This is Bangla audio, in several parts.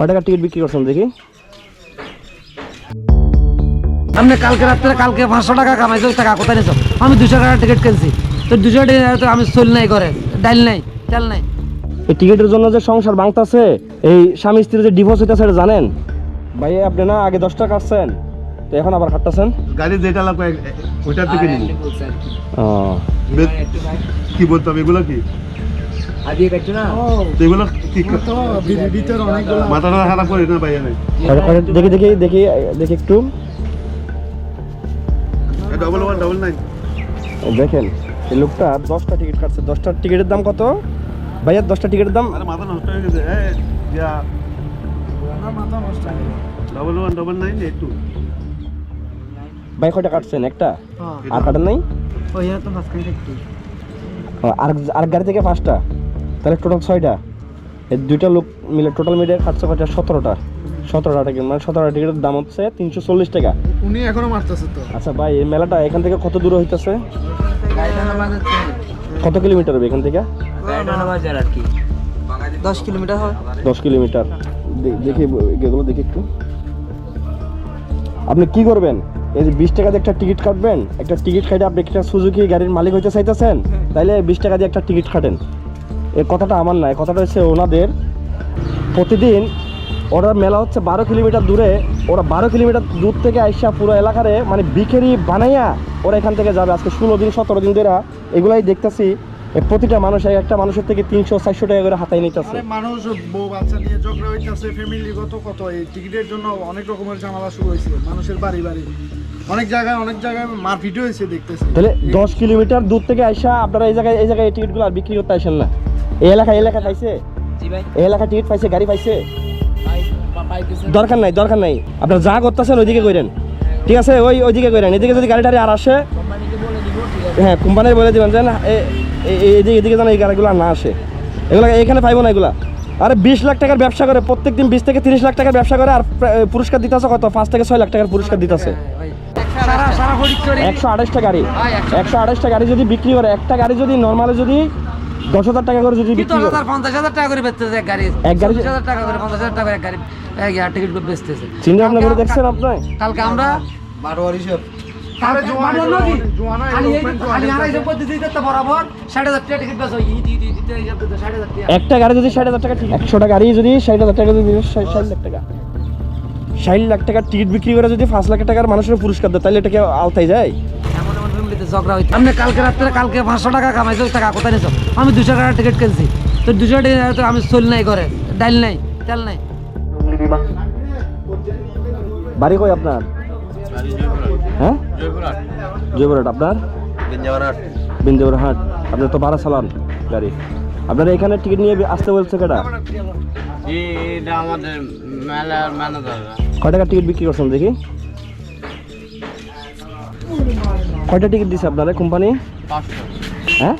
কয় টাকার টিকিট বিক্রি করছেন দেখি? আপনি কালকে রাত্রে কালকে পাঁচশো টাকা কামাইছো টাকা কোথায় নিছো আমি দুশো টাকার টিকিট কিনছি। তো দুশো টাকা আমি চল নাই করে ডাল নাই তেল নাই। এই টিকিটের জন্য যে সংসার ভাঙতাছে এই স্বামী স্ত্রীর যে ডিভোর্স হইতেছে এটা জানেন? ভাই আপনি না আগে দশটা কাটছেন তো এখন আবার কাটতেছেন? গাড়ি যেটা লাগবে ওইটার দিকে নিবো। ও। কি বলতে হবে এগুলো কি? দেখি দেখি দেখি দেখি একটু। ডবল ওয়ান ডবল নাইন দেখেন এই লোকটা দশটা টিকিট কাটছে। দশটা টিকিটের দাম কত? ভাইয়া দশটা টিকিটের দাম? আরে মাথা নষ্ট হয়ে গেছে। Double one double nine eight two ভাই কয়টা কাটছেন? একটা? আর কাটেন নাই? ওই একটু। আর আর গাড়ি থেকে পাঁচটা? তাহলে টোটাল ছয়টা? এই দুইটা লোক মিলে টোটাল মিলে কাটছে কয়টা? সতেরোটা। সতেরোটা টিকিট মানে সতেরোটা টিকিটের দাম হচ্ছে তিনশো চল্লিশ টাকা। উনি এখনও মারতেছে তো। আচ্ছা ভাই এই মেলাটা এখান থেকে কত দূর হইতেছে? কত কিলোমিটার হবে এখান থেকে? দশ কিলোমিটার হয়। দশ কিলোমিটার। দেখি এগুলো দেখি একটু। আপনি কি করবেন? এই যে বিশ টাকা দিয়ে একটা টিকিট কাটবেন একটা টিকিট কাটে আপনি একটা সুজুকি গাড়ির মালিক হইতে চাইতেছেন তাইলে বিশ টাকা দিয়ে একটা টিকিট কাটেন এই কথাটা আমার না কথাটা হচ্ছে ওনাদের। প্রতিদিন ওরা মেলা হচ্ছে বারো কিলোমিটার দূরে ওরা বারো কিলোমিটার দূর থেকে আইসা পুরো এলাকারে মানে বিকেরি বানাইয়া ওরা এখান থেকে যাবে। আজকে ষোলো দিন সতেরো দিন ধরে এগুলাই দেখতেছি প্রতিটা মানুষ এক একটা মানুষের থেকে তিনশো চারশো টাকা করে হাতাই নিতেছে। মানুষ বউ বাচ্চা নিয়ে ঝগড়া হইতাছে ফ্যামিলিগত কত এই টিকিটের জন্য অনেক রকমের ঝামেলা শুরু হয়েছে মানুষের বাড়ি বাড়ি। অনেক জায়গায় অনেক জায়গায় মারপিট হয়েছে দেখতেছি। তাহলে দশ কিলোমিটার দূর থেকে আইসা আপনারা এই জায়গায় এই জায়গায় এই টিকিটগুলো আর বিক্রি করতে আসেন না। এই এলাকা এলাকা পাইছে? এই এলাকা টিকিট পাইছে গাড়ি পাইছে? দরকার নাই দরকার নাই। আপনারা যা করতেছেন ওইদিকে করেন ঠিক আছে ওই ওইদিকে করেন এদিকে যদি গাড়ি টাড়ি আর আসে কোম্পানিকে বলে দিব ঠিক আছে। হ্যাঁ কোম্পানির বলে দিবেন যে না এদিকে এদিকে যেন এই গাড়িগুলো না আসে। এগুলো এখানে পাইবো না এগুলা। আরে বিশ লাখ টাকার ব্যবসা করে প্রত্যেক দিন বিশ থেকে তিরিশ লাখ টাকার ব্যবসা করে আর প্রা- পুরস্কার দিতেছে কত? পাঁচ থেকে ছয় লাখ টাকার পুরস্কার দিতেছে সারা সারা একশো আঠাশটা গাড়ি। একশো- একশো আঠাশটা গাড়ি যদি বিক্রি করে একটা গাড়ি যদি নর্মালি যদি দশ হাজার টাকা করে যদি দশ হাজার পঞ্চাশ হাজার টাকা করে বেচতেছে এক গাড়ি। এক গাড়ি- হাজার টাকা করে পঞ্চাশ হাজার টাকা করে এক গাড়ি এক টিকিট বেচতেছে। চিন্তা ভাবনা করে দেখছেন আপনি কালকে আমরা বারোয়ারি সব একটা গাড়ি যদি ষাট হাজার টাকা একশোটা গাড়ি যদি ষাট হাজার টাকা যদি ষাট ষাট লাখ টাকা। ষাট লাখ টাকার টিকিট বিক্রি করে যদি পাঁচ লাখ টাকার মানুষের পুরস্কার দেয় তাহলে এটাকে আলতাই যায়? ফ্যামিলিতে ঝগড়া হইছে আপনি কালকে রাত্রে কালকে পাঁচশো টাকা কামাইছো টাকা কোথায় নিছো? আমি দুশো টাকার টিকিট কিনছি। তো দুশো টাকা তো আমি চল নাই করে ডাল নাই তেল নাই। বাড়ি কই আপনার? হ্যাঁ? জয়পুরহাট। আপনার? বিন্দুরহাট আপনি তো ভাড়া চালান গাড়ি। আপনারা এখানে টিকিট নিয়ে আসতে বলছে কেটা কয় টাকা টিকিট বিক্রি করছেন দেখি? কয়টা টিকিট দিছে আপনারা কোম্পানি? পাঁচশো। হ্যাঁ?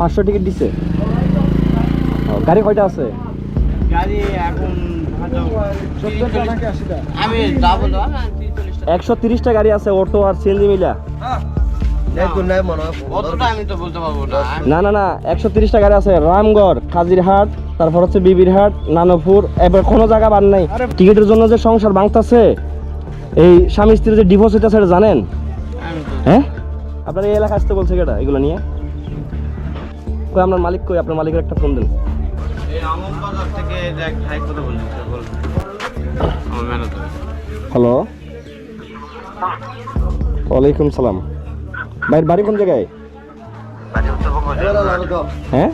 পাঁচশো। টিকিট দিছে? ও, গাড়ি কয়টা আছে? একশো তিরিশটা গাড়ি আছে অটো আর সিএনজি মিলা। না। না না না একশো তিরিশটা গাড়ি আছে রামগড় কাজিরহাট তারপর হচ্ছে বিবিরহাট নানপুর এবার কোনো জায়গা বাদ নাই। টিকিটের জন্য যে সংসার ভাঙতাছে এই স্বামী স্ত্রীর যে ডিভোর্স হইতেছে এটা জানেন? আপনার এই এলাকা আসতে বলছে কেটা এগুলো নিয়ে? কই আপনার মালিক কই? আপনার মালিকের একটা ফোন দেন। এই আমন বাজার থেকে দেখ ভাই কথা বলছি বল। আমার ম্যানেজার হ্যালো। ওয়ালাইকুম সালাম। ভাইয়ের বাড়ি কোন জায়গায়? হ্যাঁ?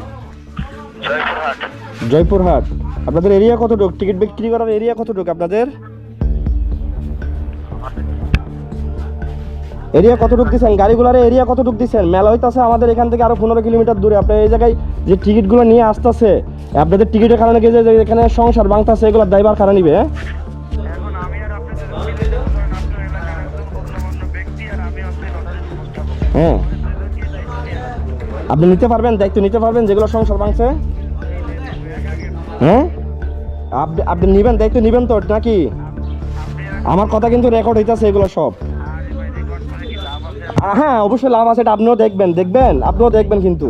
জয়পুরহাট। আপনাদের এরিয়া কতটুক? টিকিট বিক্রি করার এরিয়া কতটুক আপনাদের? এরিয়া কতটুক দিচ্ছেন গাড়িগুলার এরিয়া কতটুক দিচ্ছেন মেলা হইতাছে আমাদের এখান থেকে আরও পনেরো কিলোমিটার দূরে। আপনার এই জায়গায় যে টিকিটগুলো নিয়ে আসতেছে আপনাদের টিকিটের কারণে যে এখানে সংসার ভাঙতাছে এগুলো ড্রাইভার কারণ নিবে? হ্যাঁ হ্যাঁ। আপনি নিতে পারবেন দায়িত্ব নিতে পারবেন যেগুলো সংসার ভাঙছে? হ্যাঁ? আপনি আপনি নেবেন দায়িত্ব নেবেন তো নাকি? আমার কথা কিন্তু রেকর্ড হইতাছে এগুলো সব। হ্যাঁ অবশ্যই লাভ আছে এটা আপনিও দেখবেন দেখবেন আপনিও দেখবেন কিন্তু।